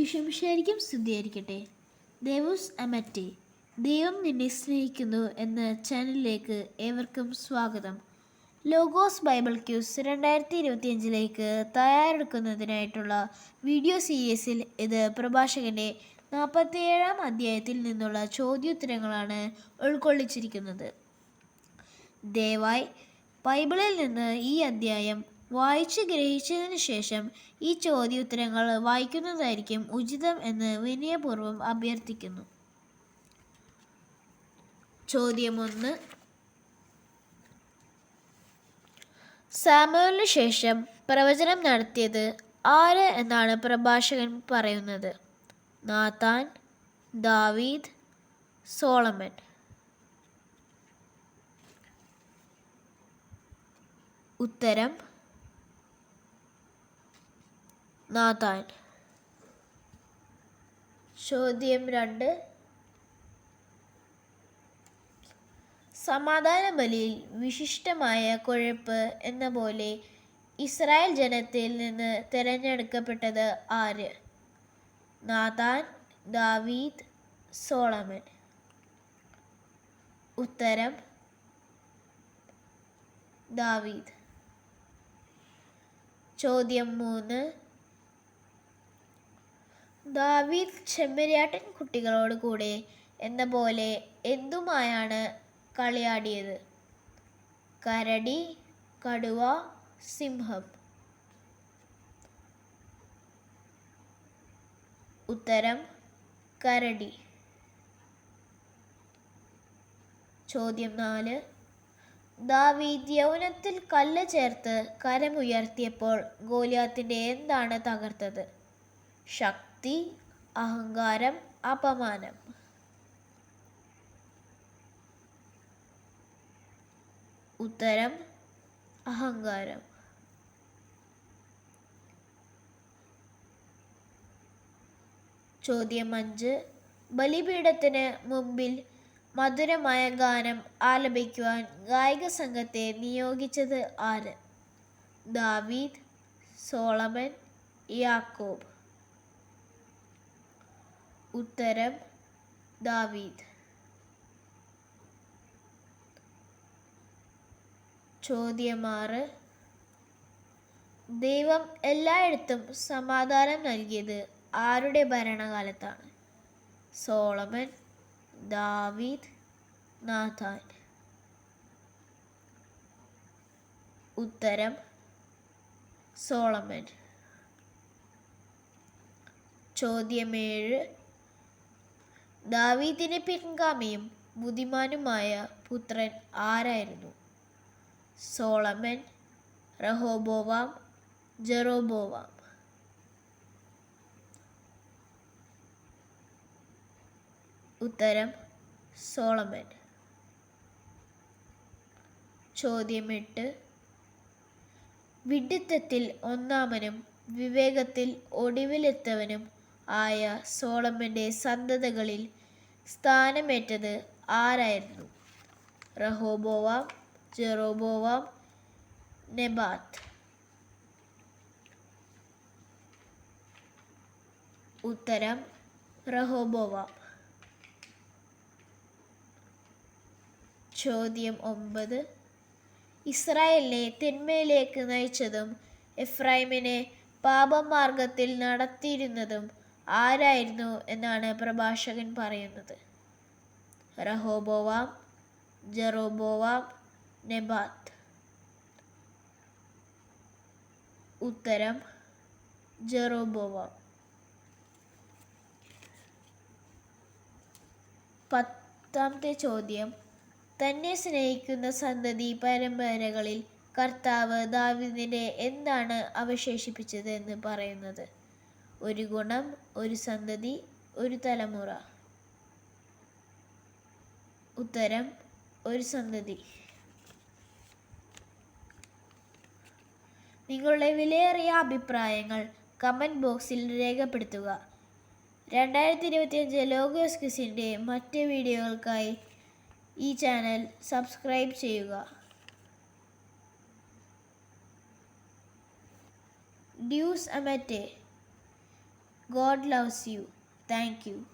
ഈശോമിശായിരിക്കും സ്തുതിയായിരിക്കട്ടെ. ദേവോസ് അമറ്റി. ദൈവം നിന്നെ സ്നേഹിക്കുന്നു എന്ന ചാനലിലേക്ക് ഏവർക്കും സ്വാഗതം. ലോഗോസ് ബൈബിൾ ക്യൂസ് രണ്ടായിരത്തി ഇരുപത്തിയഞ്ചിലേക്ക് തയ്യാറെടുക്കുന്നതിനായിട്ടുള്ള വീഡിയോ സീരീസിൽ ഇത് പ്രഭാഷകന്റെ നാൽപ്പത്തിയേഴാം അധ്യായത്തിൽ നിന്നുള്ള ചോദ്യോത്തരങ്ങളാണ് ഉൾക്കൊള്ളിച്ചിരിക്കുന്നത്. ദയവായി ബൈബിളിൽ നിന്ന് ഈ അധ്യായം വായിച്ച് ഗ്രഹിച്ചതിന് ശേഷം ഈ ചോദ്യോത്തരങ്ങൾ വായിക്കുന്നതായിരിക്കും ഉചിതം എന്ന് വിനയപൂർവം അഭ്യർത്ഥിക്കുന്നു. ചോദ്യം ഒന്ന് സാമുവലിന് ശേഷം പ്രവചനം നടത്തിയത് ആര് എന്നാണ് പ്രഭാഷകൻ പറയുന്നത്? നാത്താൻ ദാവീദ് സോളമൻ. ഉത്തരം നാഥാൻ. ചോദ്യം രണ്ട്. സമാധാന ബലിയിൽ വിശിഷ്ടമായ കൊഴുപ്പ് എന്ന പോലെ ഇസ്രായേൽ ജനത്തിൽ നിന്ന് തിരഞ്ഞെടുക്കപ്പെട്ടത് ആര്? നാഥാൻ ദാവീദ് സോളമൻ. ഉത്തരം ദാവീദ്. ചോദ്യം മൂന്ന്. ദാവീദ് ചെമ്മരിയാട്ടൻ കുട്ടികളോട് കൂടെ എന്ന പോലെ എന്തുമായാണ് കളിയാടിയത്? കരടി കടുവ സിംഹം. ഉത്തരം കരടി. ചോദ്യം നാല്. ദാവീദ് യൗനത്തിൽ കല്ല് ചേർത്ത് കരമുയർത്തിയപ്പോൾ ഗോലിയാത്തിന്റെ എന്താണ് തകർത്തത്? ശക്തി അഹങ്കാരം അപമാനം. ഉത്തരം അഹങ്കാരം. ചോദ്യം അഞ്ച്. ബലിപീഠത്തിന് മുമ്പിൽ മധുരമായ ഗാനം ആലപിക്കുവാൻ ഗായിക സംഘത്തെ നിയോഗിച്ചത് ആര്? ദാവീദ് സോളമൻ യാക്കോബ്. ഉത്തരം ദാവീദ്. ചോദ്യമാറ്. ദൈവം എല്ലായിടത്തും സമാധാനം നൽകിയത് ആരുടെ ഭരണകാലത്താണ്? സോളമൻ ദാവീദ് നാഥാൻ. ഉത്തരം സോളമൻ. ചോദ്യം ഏഴ് ദാവീദിന് പിൻഗാമിയും ബുദ്ധിമാനുമായ പുത്രൻ ആരായിരുന്നു? Solomon Rehoboam Jeroboam. ഉത്തരം സോളമൻ. ചോദ്യം എട്ട് വിഡിത്തത്തിൽ ഒന്നാമനും വിവേകത്തിൽ ഒടുവിലെത്തവനും ആയ സോളമന്റെ സന്തതികളിൽ സ്ഥാനമേറ്റത് ആരായിരുന്നു? Rehoboam Jeroboam Nebat. ഉത്തരം റഹോബോവാം. ചോദ്യം ഒമ്പത്. ഇസ്രായേലിനെ തിന്മയിലേക്ക് നയിച്ചതും എഫ്രൈമിനെ പാപമാർഗത്തിൽ നടത്തിയിരുന്നതും ആരായിരുന്നു എന്നാണ് പ്രഭാഷകൻ പറയുന്നത്? Rehoboam Jeroboam Nebat. ഉത്തരം ജെറോബോവാം. പത്താമത്തെ ചോദ്യം. തന്നെ സ്നേഹിക്കുന്ന സന്തതി പരമ്പരകളിൽ കർത്താവ് ദാവിദിനെ എന്താണ് അവശേഷിപ്പിച്ചത് എന്ന് പറയുന്നത്? ഒരു ഗുണം ഒരു സന്തതി ഒരു തലമുറ. ഉത്തരം ഒരു സന്തതി നിങ്ങളുടെ വിലയേറിയ അഭിപ്രായങ്ങൾ കമന്റ് ബോക്സിൽ രേഖപ്പെടുത്തുക. രണ്ടായിരത്തി ഇരുപത്തിയഞ്ച് ലോഗോസ് ക്വിസിന്റെ മറ്റ് വീഡിയോകൾക്കായി ഈ ചാനൽ സബ്സ്ക്രൈബ് ചെയ്യുക. ഡ്യൂസ് അമറ്റെ. God loves you. Thank you.